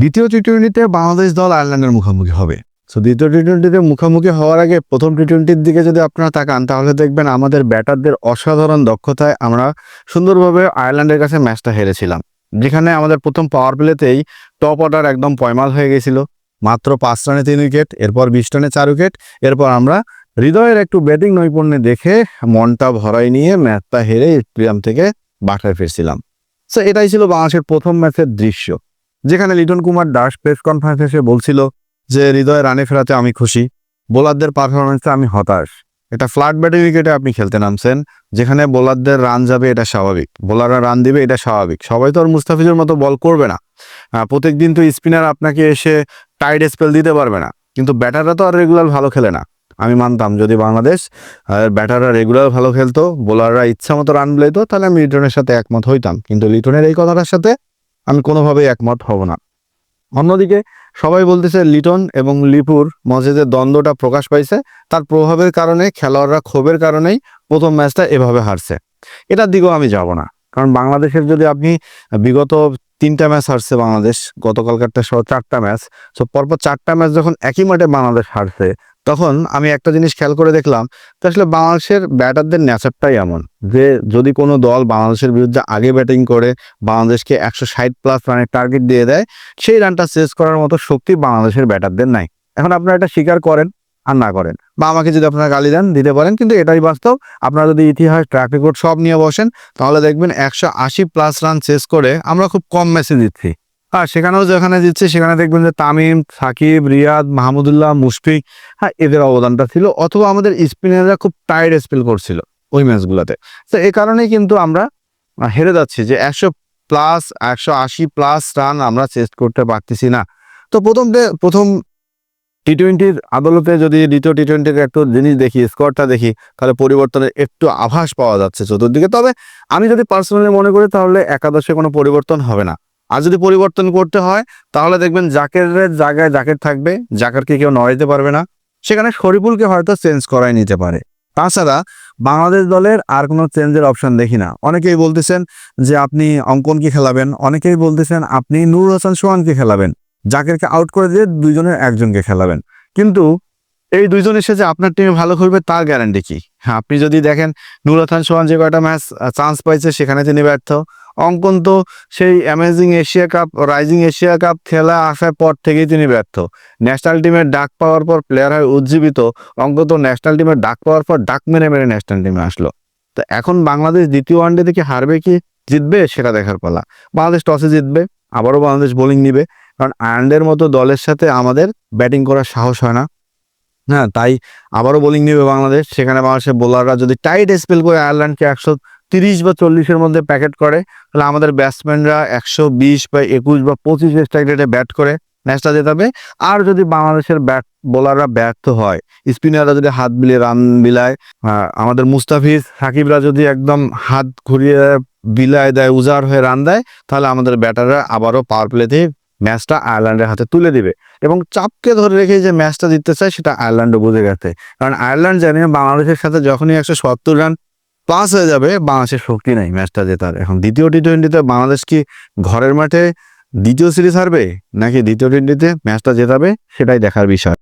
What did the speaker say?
দ্বিতীয় টি টোয়েন্টিতে বাংলাদেশ দল আয়ারল্যান্ডের মুখোমুখি হবে। সো দ্বিতীয় টি টোয়েন্টিতে মুখোমুখি হওয়ার আগে প্রথম টি টোয়েন্টির দিকে যদি আপনারা তাকান, তাহলে দেখবেন আমাদের ব্যাটারদের অসাধারণ দক্ষতায় আমরা সুন্দরভাবে আয়ারল্যান্ডের কাছে ম্যাচটা হেরেছিলাম। যেখানে আমাদের প্রথম পাওয়ার প্লেতেই টপ অর্ডার একদম পয়মাল হয়ে গেছিল। মাত্র পাঁচ রানে তিন উইকেট, এরপর বিশ রানে চার উইকেট, এরপর আমরা হৃদয়ের একটু ব্যাটিং নৈপুণ্যে দেখে মনটা ভরাই নিয়ে ম্যাচটা হেরে স্টেডিয়াম থেকে বাসায় ফিরছিলাম। সো এটাই ছিল বাংলাদেশের প্রথম ম্যাচের দৃশ্য। যেখানে লিটন কুমার দাস প্রেস কনফারেন্সে এসে বলছিল যে, হৃদয় রানে ফেরাতে আমি খুশি। বোলারদের পারফরমেন্সে আমি হতাশ। এটা ফ্ল্যাট ব্যাটিং উইকেটে আপনি খেলতে নামছেন, যেখানে বোলারদের রান যাবে এটা স্বাভাবিক। বোলাররা রান দিবে এটা স্বাভাবিক। সবাই তো আর মুস্তাফিজের মতো বল করবে না। প্রত্যেক দিন তো স্পিনার আপনাকে এসে টাইড স্পেল দিতে পারবে না। কিন্তু ব্যাটাররা তো আর রেগুলার ভালো খেলে না। আমি মানতাম, যদি বাংলাদেশ ব্যাটাররা রেগুলার ভালো খেলতো, বোলাররা ইচ্ছা মতো রান ব্লেতো তাহলে আমি লিটনের সাথে একমত হইতাম। কিন্তু লিটনের এই কথাটার সাথে আমি কোনোভাবেই একমত হব না। অন্যদিকে সবাই বলতেছে, লিটন এবং লিপুর মধ্যে যে দ্বন্দ্বটা প্রকাশ পাইছে, তার প্রভাবের কারণে, খেলোয়াড়রা ক্ষোভের কারণেই প্রথম ম্যাচটা এভাবে হারছে। এটার দিকেও আমি যাব না। কারণ বাংলাদেশের যদি আপনি বিগত তিনটা ম্যাচ হারছে বাংলাদেশ, গতকালকারটা সহ চারটা ম্যাচ সো পরপর চারটা ম্যাচ যখন একই মাঠে বাংলাদেশ হারছে তখন আমি একটা জিনিস খেয়াল করে দেখলাম তো আসলে বাংলাদেশের ব্যাটারদের নেচারটাই এমন যে যদি কোনো দল বাংলাদেশের বিরুদ্ধে আগে ব্যাটিং করে, বাংলাদেশকে একশো ষাট প্লাস রানের টার্গেট দিয়ে দেয়, সেই রানটা চেস করার মতো শক্তি বাংলাদেশের ব্যাটারদের নাই। এখন আপনারা এটা স্বীকার করেন আর না করেন। বা আমাকে যদি আপনারা গালি দেন, দিতে পারেন, কিন্তু এটাই বাস্তব। আপনারা যদি ইতিহাস ট্র্যাক রেকর্ড সব নিয়ে বসেন, তাহলে দেখবেন একশো আশি প্লাস রান চেস করে আমরা খুব কম ম্যাচে জিতছি। হ্যাঁ সেখানেও যেখানে জিতছে সেখানে দেখবেন যে তামিম, সাকিব, রিয়াদ, মাহমুদুল্লাহ, মুশফিক হ্যাঁ এদের অবদানটা ছিল। অথবা আমাদের স্পিনাররা খুব টায়ার্ড স্পেল করছিল ওই ম্যাচগুলোতে। তো এই কারণেই কিন্তু আমরা হেরে যাচ্ছি যে একশো প্লাস একশো আশি প্লাস রান আমরা চেস্ট করতে পারতেছি না। তো প্রথম প্রথম টি টোয়েন্টির আদালতে যদি দ্বিতীয় টি টোয়েন্টির একটু জিনিস দেখি স্কোরটা দেখি, তাহলে পরিবর্তনের একটু আভাস পাওয়া যাচ্ছে চতুর্দিকে। তবে আমি যদি পার্সোনালি মনে করি তাহলে একাদশে কোনো পরিবর্তন হবে না। আর যদি পরিবর্তন করতে হয়, তাহলে দেখবেন জাকেরের জায়গায় জাকের থাকবে, জাকারকে কেউ নড়াইতে পারবে না। সেখানে শরীফুলকে হয়তো চেঞ্জ করাই নিতে পারে। তাছাড়া বাংলাদেশ দলের আর কোনো চেঞ্জের অপশন দেখি না। অনেকেই বলতেছেন যে আপনি অঙ্কনকে খেলাবেন, অনেকেই বলতেছেন আপনি নূর হাসান সোহানকে খেলাবেন। জাকেরকে আউট করে দিয়ে দুইজনের একজনকে খেলাবেন। কিন্তু এই দুইজন এসে যে আপনার টিমে ভালো করবে তার গ্যারান্টি কি? হ্যাঁ আপনি যদি দেখেন নুর হাসান সোহান যে কয়টা ম্যাচ চান্স পাইছে, সেখানে তিনি ব্যর্থ। অঙ্কন তো সেই amazing Asia cup rising Asia cup খেলা আসার পর থেকেই তিনি ব্যর্থ। ন্যাশনাল টিমের ডাক পাওয়ার পর প্লেয়ার হয়ে উজ্জীবিত অঙ্ক তো ন্যাশনাল টিমের ডাক পাওয়ার পর ডাক মেরে মেরে ন্যাশনাল টিমে আসলো। তো এখন বাংলাদেশ দ্বিতীয় ওয়ানডে থেকে হারবে কি, জিতবে সেটা দেখার পালা। বাংলাদেশ টসে জিতবে, আবারও বাংলাদেশ বোলিং নিবে। কারণ আয়ারল্যান্ডের মতো দলের সাথে আমাদের ব্যাটিং করার সাহস হয় না। হ্যাঁ তাই আবারও বোলিং নেবে বাংলাদেশ। সেখানে বাংলাদেশের বোলাররা যদি টাইট স্পেল করে আয়ারল্যান্ডকে একশো তিরিশ বা চল্লিশের মধ্যে প্যাকেট করে, তাহলে আমাদের ব্যাটসম্যানরা একশো বিশ বা একুশ বা পঁচিশ স্ট্রাইক রেটে ব্যাট করে ম্যাচটা জেতাবে। আর যদি বাংলাদেশের ব্যাট বোলাররা ব্যর্থ হয় স্পিনাররা যদি হাত বিলিয়ে রান বিলায় আমাদের মুস্তাফিজ সাকিবরা যদি একদম হাত ঘুরিয়ে বিলায় দেয়, উজাড় হয়ে রান দেয়, তাহলে আমাদের ব্যাটাররা আবারও পাওয়ার প্লেতে ম্যাচটা আয়ারল্যান্ডের হাতে তুলে দিবে। এবং চাপকে ধরে রেখে যে ম্যাচটা জিততে চায়, সেটা আয়ারল্যান্ডও বুঝে গেছে। কারণ আয়ারল্যান্ড জানে বাংলাদেশের সাথে যখনই একশো সত্তর রান পাস হয়ে যাবে, বাংলাদেশের শক্তি নাই ম্যাচটা জেতার। এখন দ্বিতীয় টি টোয়েন্টিতে বাংলাদেশ কি ঘরের মাঠে দ্বিতীয় সিরিজ হারবে, নাকি দ্বিতীয় টোয়েন্টিতে ম্যাচটা জেতাবে, সেটাই দেখার বিষয়।